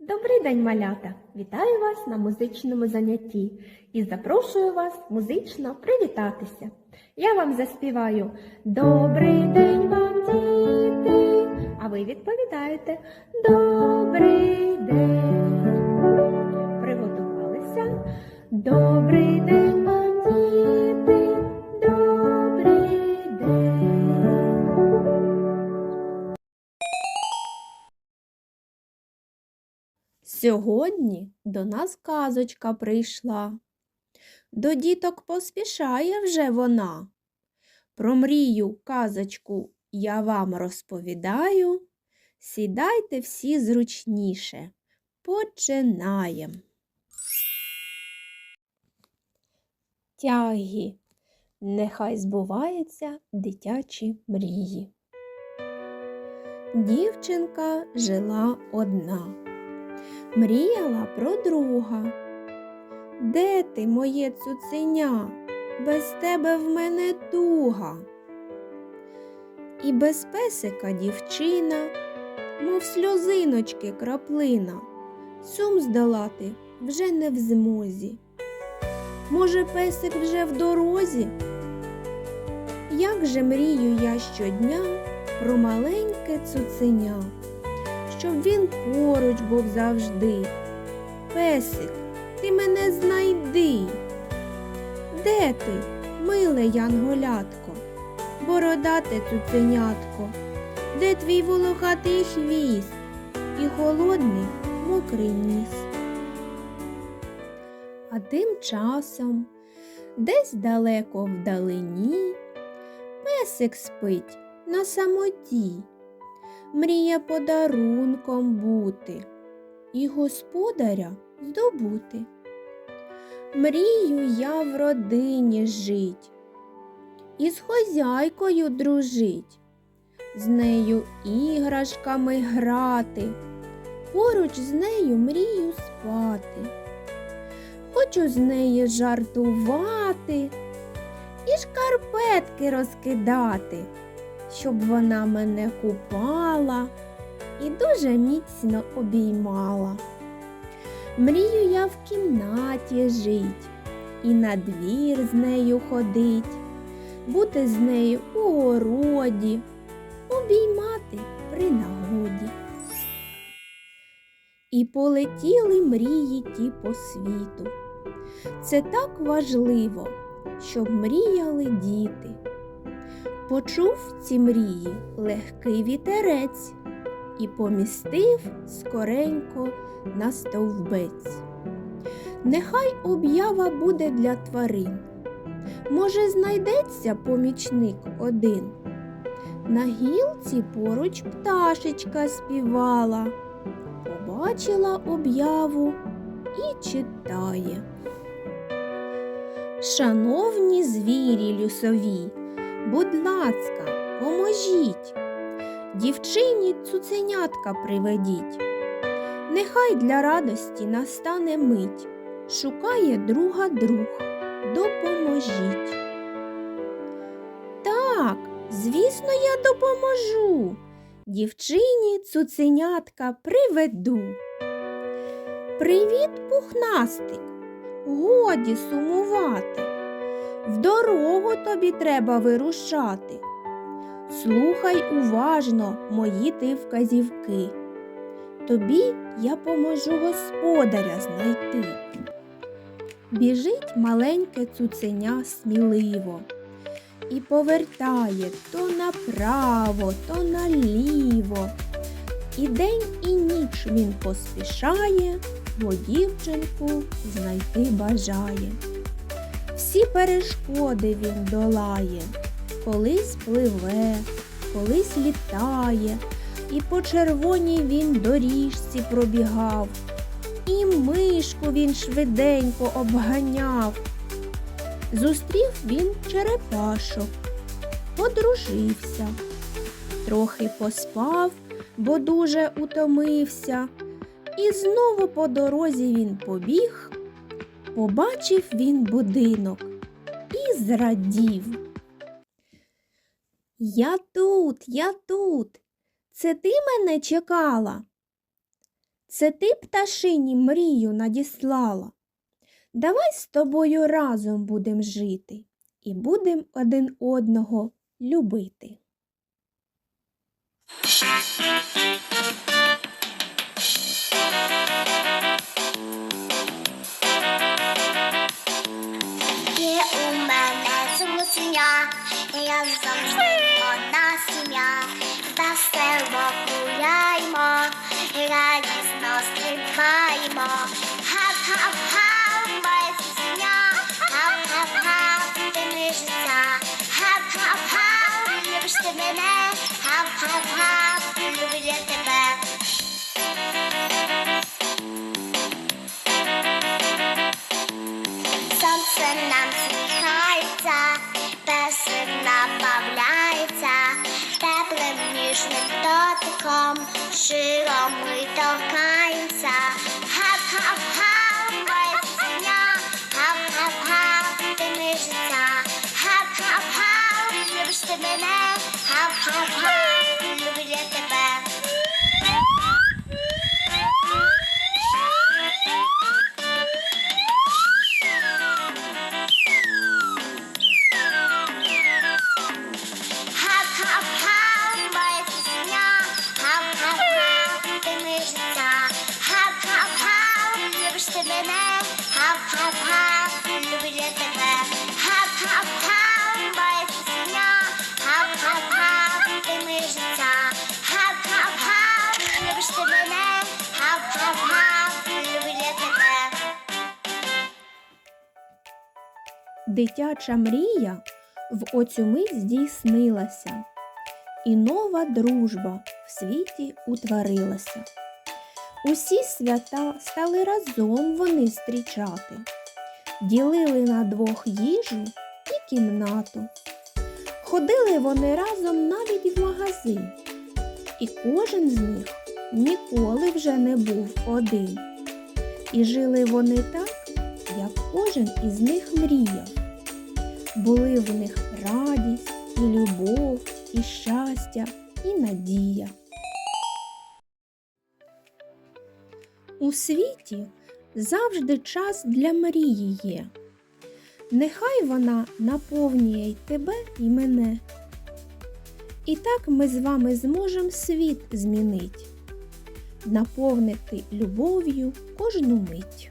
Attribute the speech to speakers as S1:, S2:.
S1: Добрий день, малята! Вітаю вас на музичному занятті і запрошую вас музично привітатися. Я вам заспіваю Добрий день вам, діти! А ви відповідаєте Добрий день. Сьогодні до нас казочка прийшла. До діток поспішає вже вона. Про мрію казочку я вам розповідаю. Сідайте всі зручніше. Починаєм. Тяги. Нехай збуваються дитячі мрії. Дівчинка жила одна мріяла про друга. Де ти, моє цуценя? Без тебе в мене туга. І без песика дівчина, мов сльозиночки краплина, сум здолати вже не в змозі. Може, песик вже в дорозі? Як же мрію я щодня про маленьке цуценя щоб він поруч був завжди. Песик, ти мене знайди. Де ти, миле янголятко, бородате цуценятко, де твій волохатий хвіст і холодний мокрий ніс? А тим часом, десь далеко вдалині, песик спить на самоті мріє подарунком бути і господаря здобути. Мрію я в родині жить, і з хозяйкою дружить, з нею іграшками грати, поруч з нею мрію спати. Хочу з неї жартувати і шкарпетки розкидати щоб вона мене купала і дуже міцно обіймала. Мрію я в кімнаті жить і на двір з нею ходить, бути з нею у городі, обіймати при нагоді. І полетіли мрії ті по світу. Це так важливо, щоб мріяли діти. Почув ці мрії легкий вітерець і помістив скоренько на стовбець. Нехай об'ява буде для тварин. Може, знайдеться помічник один. На гілці поруч пташечка співала, побачила об'яву і читає. Шановні звірі лісові, Будь ласка, поможіть. Дівчині цуценятка приведіть. Нехай для радості настане мить. Шукає друга друг. Допоможіть. Так, звісно, я допоможу. Дівчині цуценятка приведу. Привіт, пухнастик. Годі сумувати. В дорогу тобі треба вирушати. Слухай уважно мої ти вказівки. Тобі я поможу господаря знайти. Біжить маленьке цуценя сміливо і повертає то направо, то наліво. І день і ніч він поспішає, бо дівчинку знайти бажає всі перешкоди він долає, колись пливе, колись літає, і по червоній він доріжці пробігав, і мишку він швиденько обганяв. Зустрів він черепашок, подружився, трохи поспав, бо дуже утомився, і знову по дорозі він побіг. Побачив він будинок і зрадів. Я тут, я тут. це ти мене чекала? Це ти пташині мрію надіслала. Давай з тобою разом будем жити і будем один одного любити.
S2: Одна сім'я, весело гуляємо, радісно стрибаємо. Гап-гап-гап, моя сім'я, гап-гап-гап, ти ми життя. Гап-гап-гап, любиш ти мене, гап-гап-гап, люблю я тебе. Ніжним дотиком, шилом ми торкаємося. Хап-хап-хап, моя гап-гап-гап, ти ми життя. Хап-хап-хап, любиш ти мене, гап-гап-гап,
S1: Дитяча мрія в оцю мить здійснилася, і нова дружба в світі утворилася. Усі свята стали разом вони зустрічати, ділили на двох їжу і кімнату. Ходили вони разом навіть в магазин, і кожен з них ніколи вже не був один. І жили вони так, як кожен із них мріяв. Були в них радість і любов, і щастя, і надія. У світі завжди час для мрії є. Нехай вона наповнює й тебе і мене. І так ми з вами зможемо світ змінить, наповнити любов'ю кожну мить.